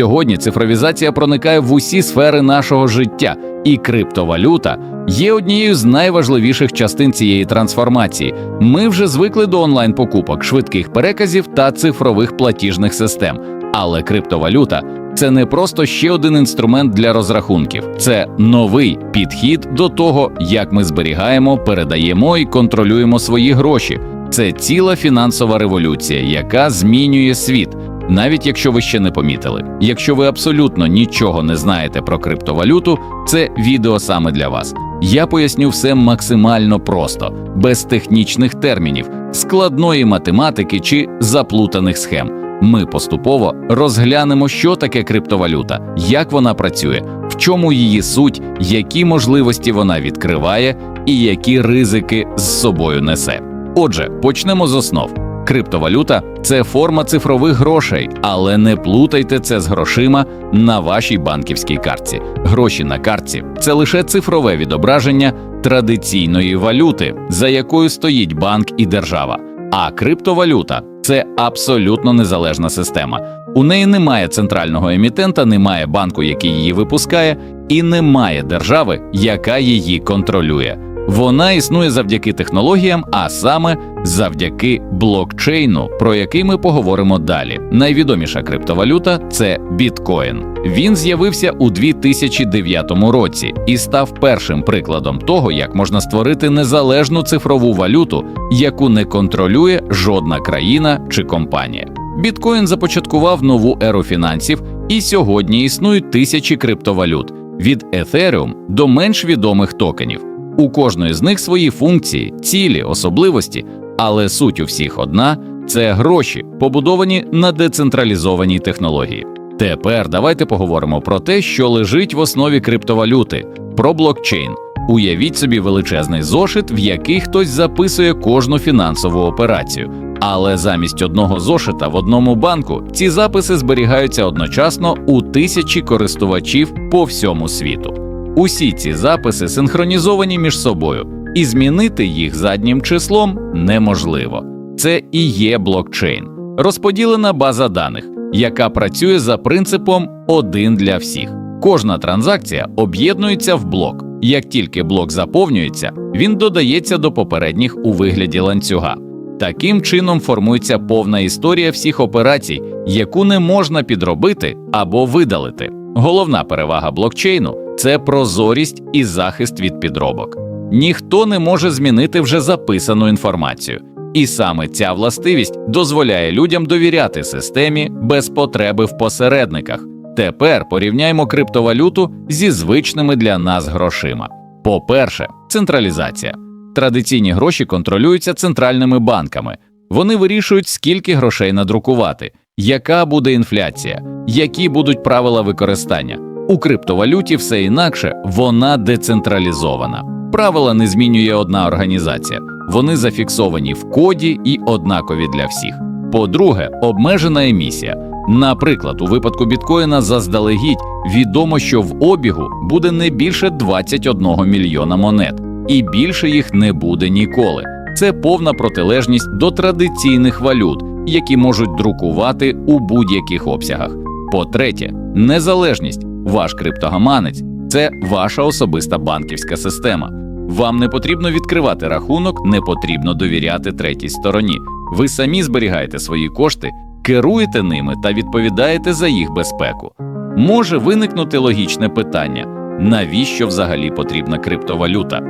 Сьогодні цифровізація проникає в усі сфери нашого життя, і криптовалюта є однією з найважливіших частин цієї трансформації. Ми вже звикли до онлайн покупок, швидких переказів та цифрових платіжних систем. Але криптовалюта це не просто ще один інструмент для розрахунків, це новий підхід до того, як ми зберігаємо, передаємо і контролюємо свої гроші. Це ціла фінансова революція, яка змінює світ. Навіть якщо ви ще не помітили, якщо ви абсолютно нічого не знаєте про криптовалюту, це відео саме для вас. Я поясню все максимально просто, без технічних термінів, складної математики чи заплутаних схем. Ми поступово розглянемо, що таке криптовалюта, як вона працює, в чому її суть, які можливості вона відкриває і які ризики з собою несе. Отже, почнемо з основ. Криптовалюта це форма цифрових грошей, але не плутайте це з грошима на вашій банківській картці. Гроші на картці це лише цифрове відображення традиційної валюти, за якою стоїть банк і держава. А криптовалюта це абсолютно незалежна система. У неї немає центрального емітента, немає банку, який її випускає, і немає держави, яка її контролює. Вона існує завдяки технологіям, а саме завдяки блокчейну, про який ми поговоримо далі. Найвідоміша криптовалюта це біткоін. Він з'явився у 2009 році і став першим прикладом того, як можна створити незалежну цифрову валюту, яку не контролює жодна країна чи компанія. Біткоін започаткував нову еру фінансів, і сьогодні існують тисячі криптовалют від Ethereum до менш відомих токенів. У кожної з них свої функції, цілі, особливості, але суть у всіх одна це гроші, побудовані на децентралізованій технології. Тепер давайте поговоримо про те, що лежить в основі криптовалюти, про блокчейн. Уявіть собі величезний зошит, в який хтось записує кожну фінансову операцію. Але замість одного зошита в одному банку ці записи зберігаються одночасно у тисячі користувачів по всьому світу. Усі ці записи синхронізовані між собою, і змінити їх заднім числом неможливо. Це і є блокчейн, розподілена база даних, яка працює за принципом один для всіх. Кожна транзакція об'єднується в блок. Як тільки блок заповнюється, він додається до попередніх у вигляді ланцюга. Таким чином формується повна історія всіх операцій, яку не можна підробити або видалити. Головна перевага блокчейну це прозорість і захист від підробок. Ніхто не може змінити вже записану інформацію, і саме ця властивість дозволяє людям довіряти системі без потреби в посередниках. Тепер порівняємо криптовалюту зі звичними для нас грошима. По-перше, централізація. Традиційні гроші контролюються центральними банками. Вони вирішують, скільки грошей надрукувати, яка буде інфляція, які будуть правила використання. У криптовалюті все інакше, вона децентралізована. Правила не змінює одна організація, вони зафіксовані в коді і однакові для всіх. По-друге, обмежена емісія. Наприклад, у випадку біткоїна заздалегідь відомо, що в обігу буде не більше 21 мільйона монет, і більше їх не буде ніколи. Це повна протилежність до традиційних валют, які можуть друкувати у будь-яких обсягах. По-третє, незалежність. Ваш криптогаманець це ваша особиста банківська система. Вам не потрібно відкривати рахунок, не потрібно довіряти третій стороні. Ви самі зберігаєте свої кошти, керуєте ними та відповідаєте за їх безпеку. Може виникнути логічне питання: навіщо взагалі потрібна криптовалюта?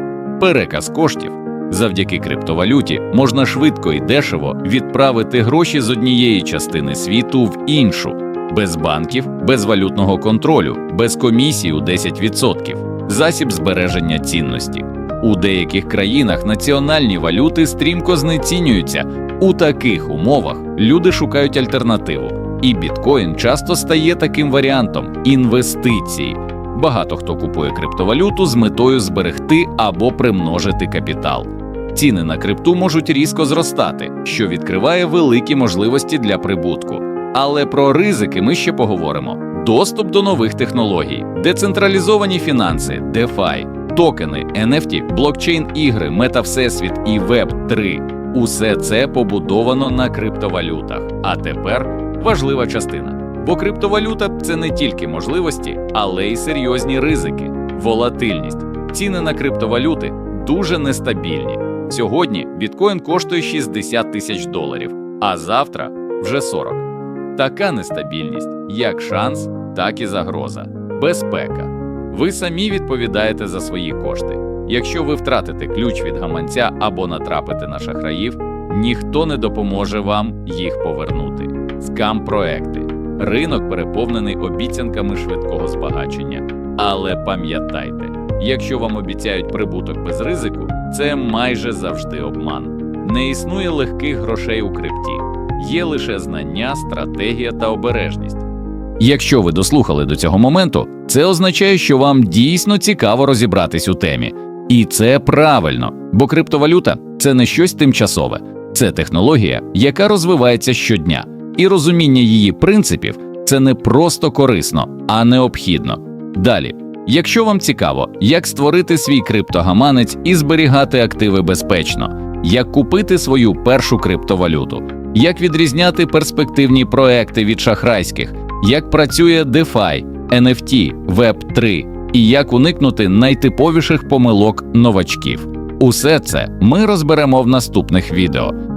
Переказ коштів. Завдяки криптовалюті можна швидко і дешево відправити гроші з однієї частини світу в іншу, без банків, без валютного контролю, без комісії у 10%, засіб збереження цінності. У деяких країнах національні валюти стрімко знецінюються. У таких умовах люди шукають альтернативу, і біткоін часто стає таким варіантом інвестиції. Багато хто купує криптовалюту з метою зберегти або примножити капітал. Ціни на крипту можуть різко зростати, що відкриває великі можливості для прибутку. Але про ризики ми ще поговоримо: доступ до нових технологій, децентралізовані фінанси, DeFi, токени, NFT, блокчейн ігри, метавсесвіт і Web 3 Усе це побудовано на криптовалютах. А тепер важлива частина. Бо криптовалюта це не тільки можливості, але й серйозні ризики, волатильність. Ціни на криптовалюти дуже нестабільні. Сьогодні біткоін коштує 60 тисяч доларів, а завтра вже 40. Така нестабільність як шанс, так і загроза. Безпека. Ви самі відповідаєте за свої кошти. Якщо ви втратите ключ від гаманця або натрапите на шахраїв, ніхто не допоможе вам їх повернути. Скам-проекти. Ринок переповнений обіцянками швидкого збагачення. Але пам'ятайте, якщо вам обіцяють прибуток без ризику, це майже завжди обман. Не існує легких грошей у крипті, є лише знання, стратегія та обережність. Якщо ви дослухали до цього моменту, це означає, що вам дійсно цікаво розібратись у темі. І це правильно, бо криптовалюта це не щось тимчасове, це технологія, яка розвивається щодня, і розуміння її принципів це не просто корисно, а необхідно. Далі, якщо вам цікаво, як створити свій криптогаманець і зберігати активи безпечно, як купити свою першу криптовалюту, як відрізняти перспективні проекти від шахрайських, як працює DeFi, NFT, Web3 і як уникнути найтиповіших помилок новачків. Усе це ми розберемо в наступних відео.